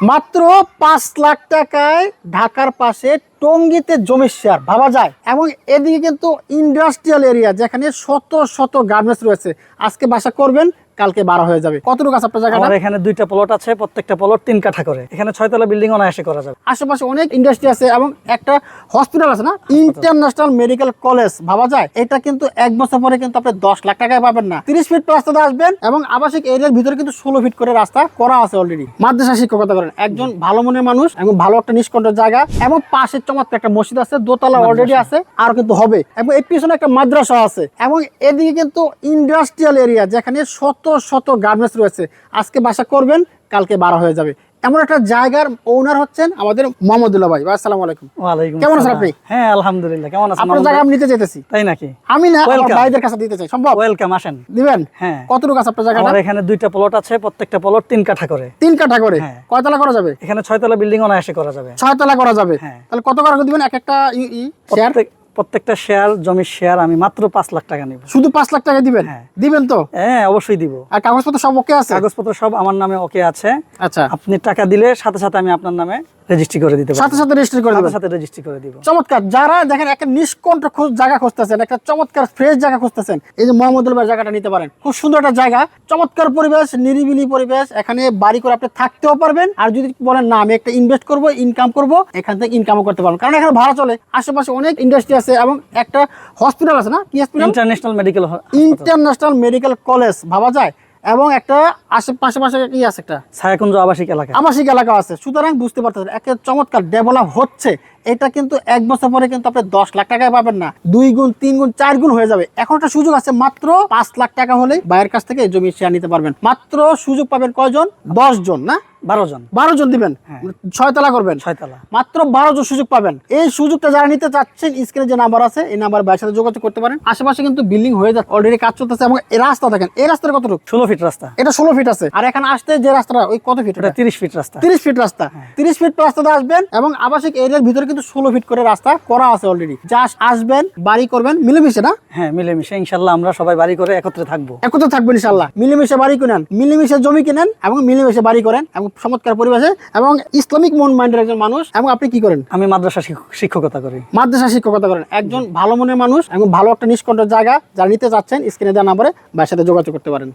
মাত্র পাঁচ লাখ টাকায় ঢাকার পাশে টঙ্গিতে জমির শেয়ার ভাবা যায়। এবং এদিকে কিন্তু ইন্ডাস্ট্রিয়াল এরিয়া যেখানে শত শত গার্মেন্টস রয়েছে। আজকে বাসা করবেন কালকে বারো হয়ে যাবে। কতটুকু আছে আপনার জায়গাটা? আমার এখানে দুইটা প্লট আছে প্রত্যেকটা প্লট তিন কাঠা করে। এখানে ছয়তলা বিল্ডিং অনায়াসে করা যাবে। আশেপাশে অনেক ইন্ডাস্ট্রি আছে এবং একটা হসপিটাল আছে না? ইন্টারন্যাশনাল মেডিকেল কলেজ ভাবা যায়? এটা কিন্তু এক বছর পরে কিন্তু আপনি দশ লাখ টাকায় পাবেন না। তিরিশ ফিট রাস্তাতে আসবেন এবং আবাসিক এরিয়ার ভিতরে কিন্তু ষোলো ফিট করে রাস্তা করা আছে অলরেডি মাদ্রাসা শিক্ষকতা করেন। একজন ভালো মনের মানুষ এবং ভালো একটা নিষ্কণ্ঠ জায়গা এবং পাশের চমৎকার একটা মসজিদ আছে দোতলা অলরেডি আছে আর কিন্তু হবে। এবং এর পিছনে একটা মাদ্রাসা আছে। এবং এদিকে কিন্তু ইন্ডাস্ট্রিয়াল এরিয়া যেখানে শত শত গার্মেন্টস রয়েছে। আজকে বাসা করবেন কালকে বারো হয়ে যাবে। এমন একটা জায়গার ওনার হচ্ছেন আমাদের মোহাম্মদুল্লাহ ভাই। আসসালামু আলাইকুম। ওয়ালাইকুম কেমন আছেন আপনি? হ্যাঁ আলহামদুলিল্লাহ কেমন আছেন? আপনার জায়গা আমি নিতে যেতেছি তাই নাকি? আমি না ভাইদের কাছে দিতে চাই সম্ভব? ওয়েলকাম আসেন। দিবেন? হ্যাঁ। কতটুকু আছে আপনার জায়গাটা? আমার এখানে দুইটা প্লট আছে প্রত্যেকটা প্লট তিন কাঠা করে। তিন কাঠা করে? হ্যাঁ। কয়তলা করা যাবে? এখানে ছয়তলা বিল্ডিং অনায়াসে করা যাবে। ছয় তলা করা যাবে। হ্যাঁ। তাহলে কত করে দিবেন? এক একটা ই- ই শেয়ার প্রত্যেকটা শেয়ার জমির শেয়ার আমি মাত্র পাঁচ লাখ টাকা নিব। শুধু পাঁচ লাখ টাকা দিবেন? হ্যাঁ। দিবেন তো? হ্যাঁ অবশ্যই দিব। আর কাগজপত্র সব ওকে আছে? কাগজপত্র সব আমার নামে ওকে আছে। আচ্ছা। আপনি টাকা দিলে সাথে সাথে আমি আপনার নামে রেজিস্ট্রি করে দিতে সাথে সাথে রেজিস্ট্রি করে দেবেন? সাথে রেজিস্ট্রি করে দিব। চমৎকার। যারা দেখেন একটা নিষ্কণ্ঠ জায়গা খুঁজতেছেন একটা চমৎকার ফ্রেশ জায়গা খুঁজতেছেন এই যে মোহাম্মদুল ভাই জায়গাটা নিতে পারেন। খুব সুন্দর একটা জায়গা চমৎকার পরিবেশ নিরিবিলি পরিবেশ এখানে বাড়ি করে আপনি থাকতেও পারবেন। আর যদি বলেন না আমি একটা ইনভেস্ট করব ইনকাম করব এখান থেকে ইনকামও করতে পারবেন কারণ এখানে ভাড়া চলে। আশেপাশে অনেক ইন্ডাস্ট্রি আছে এবং একটা হসপিটাল আছে না? কি hospital international medical international medical college ভাবা যায়। এবং একটা আশেপাশে পাশে কি আছে একটা? ছায়াকুঞ্জ আবাসিক এলাকা। আবাসিক এলাকা আছে। সুতরাং বুঝতে পারতেছেন একে চমৎকার ডেভেলপ হচ্ছে। এটা কিন্তু এক বছর পরে কিন্তু আপনি দশ লাখ টাকায় পাবেন না। দুই গুণ তিন গুণ চার গুণ হয়ে যাবে। এখন একটা সুযোগ আছে মাত্র পাঁচ লাখ টাকা হলেই বাইরের কাছ থেকে জমি শেয়ার নিতে পারবেন। মাত্র সুযোগ পাবেন কয়জন? দশ জন না? বারো জন। বারো জন দিবেন? হ্যাঁ। ছয় তলা করবেন? ছয়তলা। মাত্র বারো জন সুযোগ পাবেন। এই সুযোগটা যারা নিতে চাচ্ছেন স্ক্রিনে যে নাম্বার আছে এই নাম্বার সাথে যোগাযোগ করতে পারেন। আশেপাশে কিন্তু বিল্ডিং হয়ে যাচ্ছে অলরেডি কাজ চলতেছে এবং এই রাস্তা দেখেন এই রাস্তার কতটুকু? ষোলো ফিট রাস্তা। এটা ষোলো ফিট আছে। আর এখানে আসতে যে রাস্তাটা ওই কত ফিট এটা তিরিশ ফিট রাস্তা। তিরিশ ফিট রাস্তা। তিরিশ ফিট রাস্তাতে আসবেন এবং আবাসিক এরিয়ার ভিতরে কিন্তু ষোলো ফিট করে রাস্তা করা আছে অলরেডি জাস্ট আসবেন বাড়ি করবেন মিলেমিশে না? হ্যাঁ মিলেমিশে। ইনশাল্লাহ আমরা সবাই বাড়ি করে একত্রে থাকব। একত্রে থাকবেন ইনশাল্লাহ। মিলেমিশে বাড়ি কিনেন মিলেমিশে জমি কিনেন এবং মিলেমিশে বাড়ি করেন এবং চমৎকার পরিবেশে এবং ইসলামিক মন মাইন্ডের একজন মানুষ। এবং আপনি কি করেন? আমি মাদ্রাসা শিক্ষক- শিক্ষকতা করি। মাদ্রাসা শিক্ষকতা করেন। একজন ভালো মনের মানুষ এবং ভালো একটা নিষ্কণ্ঠ জায়গা যারা নিতে চাচ্ছেন স্ক্রিনে দেওয়া নাম্বারে ভাইয়ের সাথে যোগাযোগ করতে পারেন।